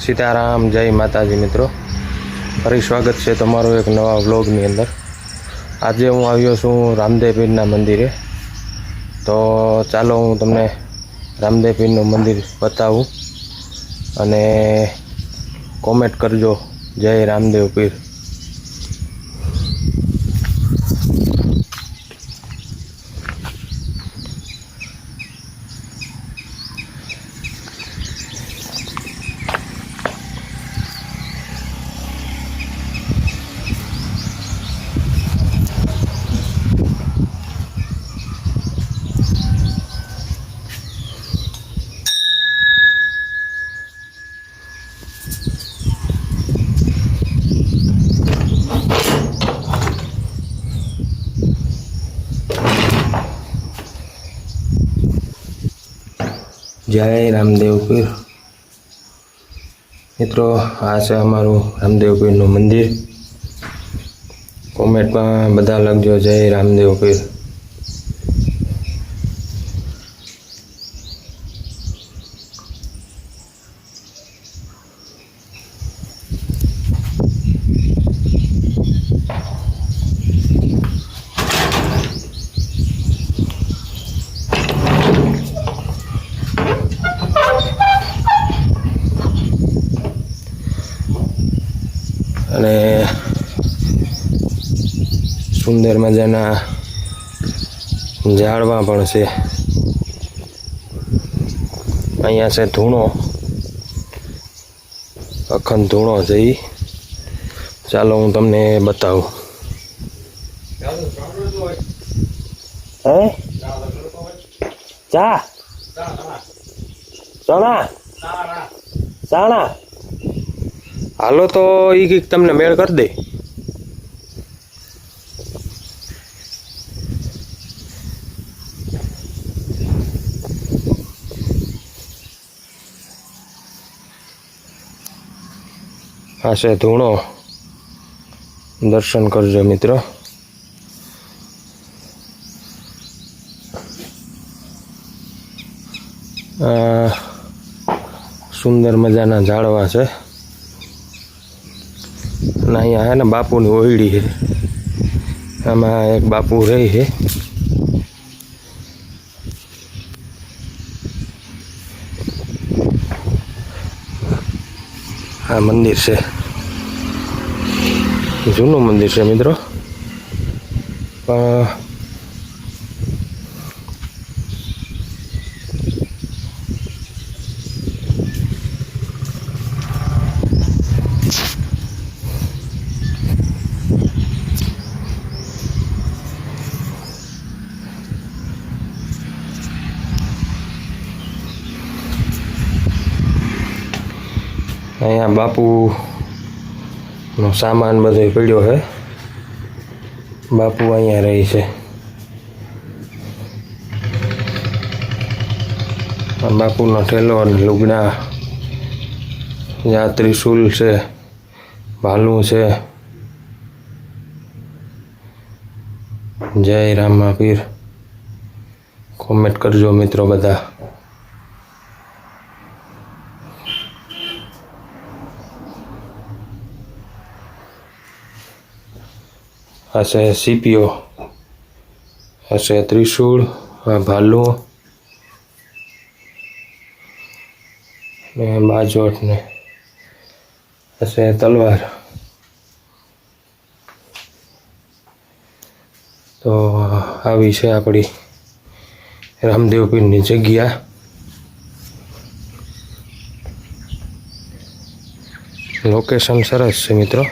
સીતારામ, જય માતાજી મિત્રો. ફરી સ્વાગત છે તમારું એક નવા વ્લોગની અંદર. આજે હું આવ્યો છું રામદેવ પીરના મંદિરે. તો ચાલો હું તમને રામદેવ પીરનું મંદિર બતાવું અને કોમેન્ટ કરજો. જય રામદેવ પીર. જય રામદેવ પીર. મિત્રો, આ છે અમારું રામદેવ પીરનું મંદિર. કોમેન્ટમાં બધા લખજો જય રામદેવ પીર અને સુંદર મજાના ઝાડવા પણ છે. અહીંયા છે ધૂણો. અખંડ ધૂણો છે એ ચાલો હું તમને બતાવું. હે? ચા? ચણા? ચાણા. હાલો તો એ કંઈક તમને મેળ કરી દે. આ ધૂણો. દર્શન કરજો, મિત્રો. સુંદર મજાના ઝાડવા છે. અને અહીંયા હે ને બાપુની ઓયડી છે. આમાં એક બાપુ રહી છે. આ મંદિર છે. જૂનું મંદિર છે મિત્રો. પણ અહીંયા બાપુનો સામાન બધો પડ્યો છે. બાપુ અહીંયા રહી છે. બાપુનો ઠેલો અને લુગડા જ્યાં ત્રિશુલ છે, ભાલું છે. જય રામ પીર કોમેન્ટ કરજો મિત્રો બધા. આ છે સીપીઓ આ છે ત્રિશૂળ આ ભાલું, ને બાજોટ ને આ છે તલવાર. તો આવી છે આપણી રામદેવ પીરની જગ્યા. લોકેશન સરસ છે મિત્રો.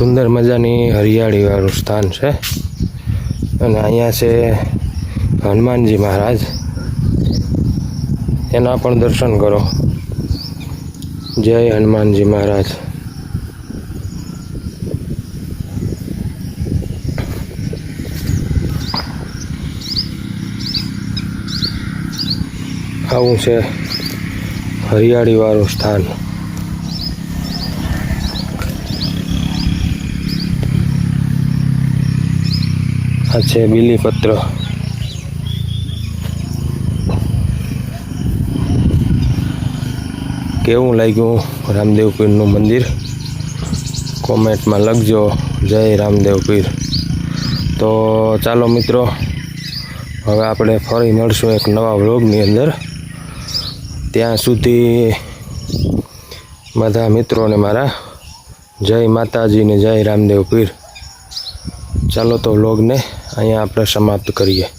સુંદર મજાની હરિયાળીવાળું સ્થાન છે. અને અહીંયા છે હનુમાનજી મહારાજ. એના પણ દર્શન કરો. જય હનુમાનજી મહારાજ. આવું છે હરિયાળીવાળું સ્થાન. આ છે બીલીપત્ર. કેવું લાગ્યું રામદેવ પીરનું મંદિર? કોમેન્ટમાં લખજો. જય રામદેવ પીર. તો ચાલો મિત્રો, હવે આપણે ફરી મળશું એક નવા વ્લોગની અંદર. ત્યાં સુધી બધા મિત્રોને મારા, જય માતાજીને જય રામદેવ પીર. ચાલો તો વ્લોગને અહીંયા આપણે સમાપ્ત કરીએ.